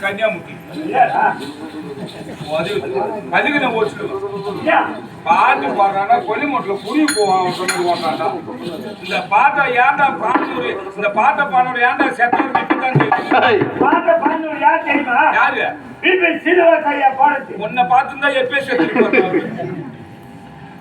கன்னியாமுட்டி அதுக்கு நான் ஓடிச்சிடுவேன்? பாட்டு பாடுறானா கொல்லிமட்டில் புரிய போவான் சொன்னது ஓட்டாண்டா இந்த பாட்டை ஏன்டா பாடணும் இந்த பாட்டை பாடணும் ஏன்டா செத்தவர் தெரியும் பாட்ட பாடினவர் யார் தெரியுமா? யாரு. உன்னை பார்த்துருந்தா எப்பயே செத்துட்டு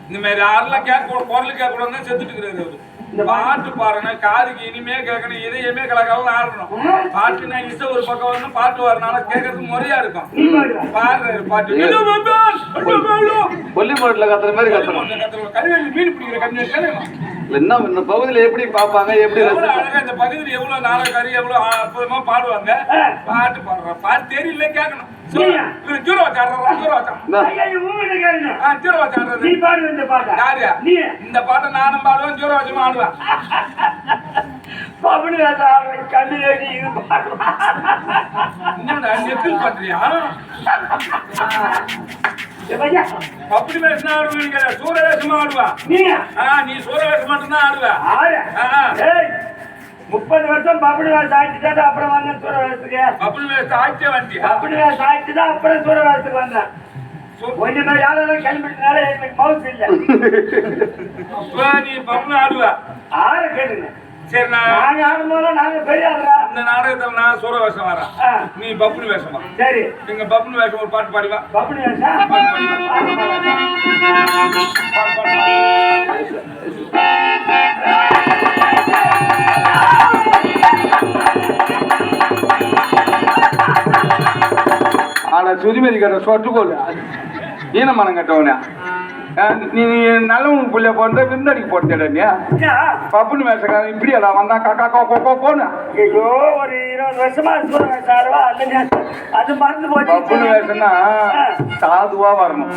இந்த மாதிரி யாரெல்லாம் கேட்க குரல் கேட்க கூடாதுன்னு செத்துட்டு இருக்கிறாரு அவரு. இந்த பாட்டு பாருங்க காதுக்கு இனிமே கேட்கணும் இதயமே கலகாலம் ஆடணும் பாட்டு நான் இசை ஒரு பக்கம் வரணும் பாட்டு வரனால கேட்கறதுக்கு முறையா இருக்கும். நீ பாடுடா. பாடுறாரு. கொல்லிமோட்டில் கத்துற மாதிரி கத்திர கருவேலி மீன் பிடிக்கிற கண்ணு என்ன இந்த பகுதியில் எப்படி பார்ப்பாங்க எப்படி? அழகா இந்த பகுதியில் எவ்வளவு நாடகாரி எவ்வளவு அற்புதமா பாடுவாங்க. பாட்டு பாடுற. பாட்டு தெரியல கேட்கணும். நீயா? ஜூரோ வச்சாடுறா ஜூரோ நீ. ஆ ஜூரோ வச்சாடுறது நீ பாடு இந்த பாட்டை. யாரு நீ. இந்த பாட்டை நானும் பாடுவேன் ஜூரோ வச்சும் ஆடுவேன் பவனி வேஷம் ஆடுற கண்ணுல நீ இது பாடுவா. என்னடா நெக்கில் பண்றியா? அப்படி வேஷமா ஆடுவேன் நீயா? ஆ நீ சூர வேஷம் மட்டும்தான் ஆடுவேன் ஆறு. ஆ. ஏய், முப்பது வருஷம் பப்படி வேஷம் ஆயிட்டு அப்புறம் வந்தேன் சூர வேஷத்துக்கு அப்படி வேஷம் ஆச்சே வண்டியா பப்படி வேஷம் ஆயிட்டு தான் அப்புறம் சூர வேஷத்துக்கு வந்தேன். கொஞ்ச நாள் யாரெல்லாம் கிளம்பிட்டனால எனக்கு மவுஸ் இல்ல. அப்ப நீ பப்புனு ஆடுவ. ஆற கேளுங்க. சரி நாங்க ஆடும்போது நாங்க பெரிய. இந்த நாடகத்துல நான் சூர வேஷம் வரேன். நீ பப்புனு வேஷம்? சரி. நீங்க பப்புனு வேஷம் ஒரு பாட்டு பாடிவா. பப்படி வேஷம். சுதிமதி கட்ட சொட்டுக்கோல் ஈனமானம் கட்டவனே. நீ நீ நல்லவங்க பிள்ளை போன்ற விருந்தடிக்கு போட்டேடா நீ. என்ன? பப்புனு மேசக்காரன் இப்படியாடா வந்தா காக்கா கோ கோ கோன்னு ஐயோ ஒரு இருபது வருஷமா அது மறந்து பப்புனு போச்சு வேஷம்னா சாதுவா வரணும்.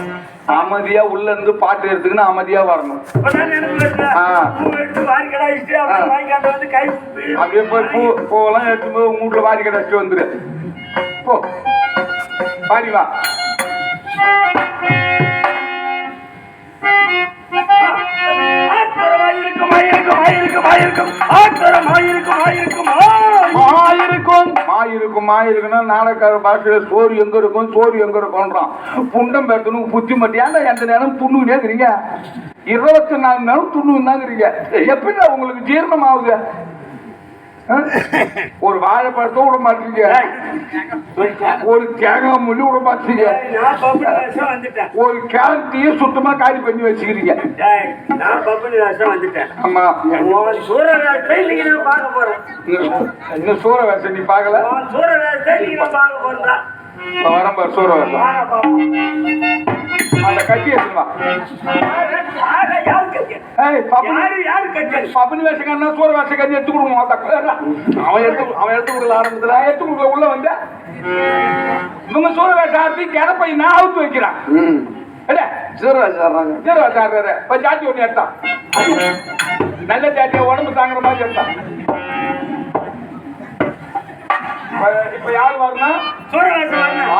அமைதியா உள்ள இருந்து பாட்டு எடுத்துக்கின்னு அமைதியா வரணும். வாரிக்கடா. அப்படியே போய் பூ பூவெல்லாம் எடுத்து வீட்டுல வாரி கடை வச்சு வந்துரு. போ. பாடி வா ஆத்தரமாயிருக்கும், ஆயிருக்கும், ஆயிருக்கும், ஆயிருக்கும். ஆயிருக்கும், ஆய். மாயிருக்கும் மாயிருக்கும் மாயிருக்குன்னா நாடகார பாஷையில சோறு எங்க இருக்கும் சோறு எங்க இருக்கும்ன்றான் புண்டம் பெறணும் புத்தி எந்த நேரம் துண்ணுனே இருக்கிறீங்க இருபத்தி நாலு நேரம் துண்ணு தாங்கிறீங்க எப்படி உங்களுக்கு ஜீரணம் ஆகுது? ஒரு வாழைப்பழத்தை விட மாட்டீங்க ஒரு தேங்காய் முள்ளி விட மாட்டீங்க. ஒரு கேரட்டையும் சுத்தமா காலி பண்ணி வச்சுக்கிறீங்க. ஆமா உன் சூர வேஷத்தை இன்னைக்கு நான் பார்க்க போறேன். இன்னும் வேஷம் நீ பார்க்கல உன் சூர வேஷத்தை இன்னைக்கு நான் பார்க்க போறேன்டா. இப்ப வரேன் அந்த? ஏய் பப்பனி வேஷக்காரனா சூற வேஷக்காரன் எடுத்து கொடுங்க மொத்த அவன் எடுத்து அவன் எடுத்து கொடுக்கல ஆரம்பத்துல. எடுத்து கொடுக்கல உள்ள வந்த இவங்க சூற ஆரம்பி கிடப்பை நான் அவுத்து வைக்கிறான். இல்ல சூற வேஷம் சூற வேஷம் ஆடுறாரு இப்ப ஜாத்தி ஒண்ணு எடுத்தான் நல்ல ஜாத்தியா உடம்பு தாங்குற மாதிரி எடுத்தான் இப்ப- யார் வரணும்? சூர வேஷம் வரணும்.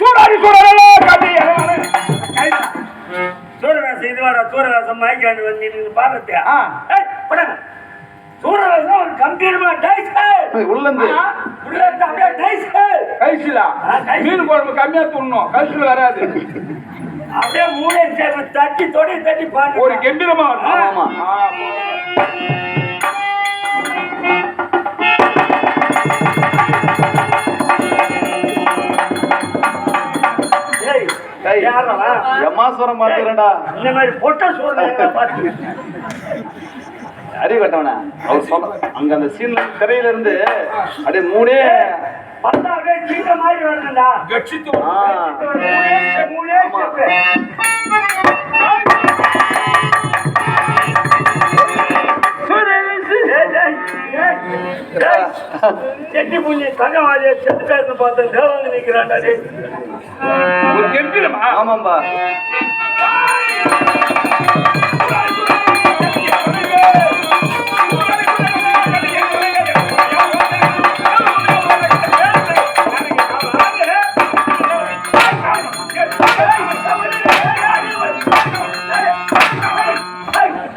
சூடாடி சூடாடி. கட்டி. சூரவேசம் இது வாடா சூரவேசம் மயக்காண்டு வந்து போடாங்க. சூரவேசம் ஒரு கம்பீரமா டைஸ் உள்ள இருந்து உள்ள இருந்து அப்படியே டைஸ் கைசிலா. மீன் குழம்பு கம்மியா துண்ணும். கைசில வராது. அப்படியே மூளை சேர்ந்து தட்டி தொடி தட்டி பாடு ஒரு கெம்பீரமா. ஆமா. எம்மாசுரம் மாத்துறேன்டா இந்த மாதிரி பொட்ட சூழ்நிலை பார்த்து அறிவு கட்டவன? அவர் சொன்ன அங்க அந்த சீன்ல திரையில இருந்து அப்படியே மூணே பார்த்தா அப்படியே மாதிரி வரணும்டா கட்சித்து ஆ, மூளை செட்டி புள்ளி தங்கவாதிய செத்து பேச பார்த்தேன் தேவாங்க நிக்கிறான்டா டேய். ஒரு கெம்பீரமா ஆமாம்பா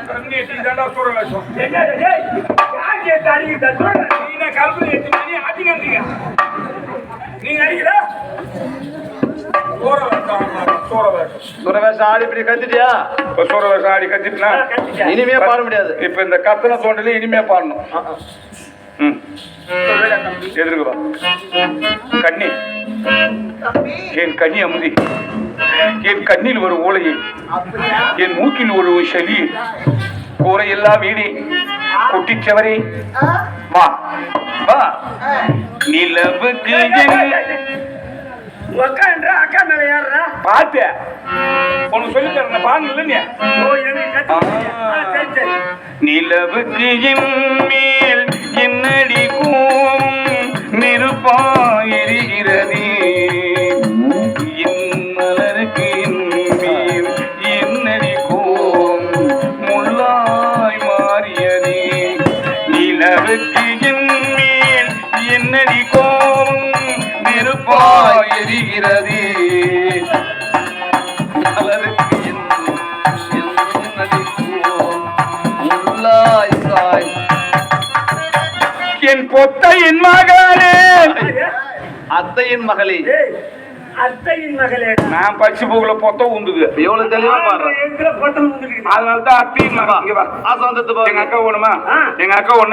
கண்ணேட்டி ஆயிரத்தி எட்டு அடிக்கு தட்டு நீங்க கலப்புல இனிமே பாட முடியாது. இப்ப இந்த கத்தனை தோண்டல இனிமே பாடணும். எதிர்க்குவா கண்ணி. என் கண்ணி அமுதி. என் கண்ணில் ஒரு ஓலையை. என் மூக்கில் ஒரு சளி கூரையெல்லாம் வீடி குட்டிச்சவரே. வா. வா. நிலவுக்கு உக்காண்ட அக்கா மேல ஏறுறா பாத்து உனக்கு சொல்லி தரேன் நிலவுக்கு மேல் என்னடி கூம்? நெருப்பாயிருகிறதே நெருப்பாயிருகிறதே மலருக்கு என் பொத்தையின் மகனே அத்தையின் மகளே. அத்தையின் மகளே. நான் பச்சை பூக்குல பொத்த உண்டுது எவ்வளவு தெளிவா பாடுற? எங்கிற பட்டம் வந்துருக்கு அதனால தான் அத்தையின் மகன் எங்க அக்கா ஒண்ணுமா. எங்க அக்கா ஒண்ணு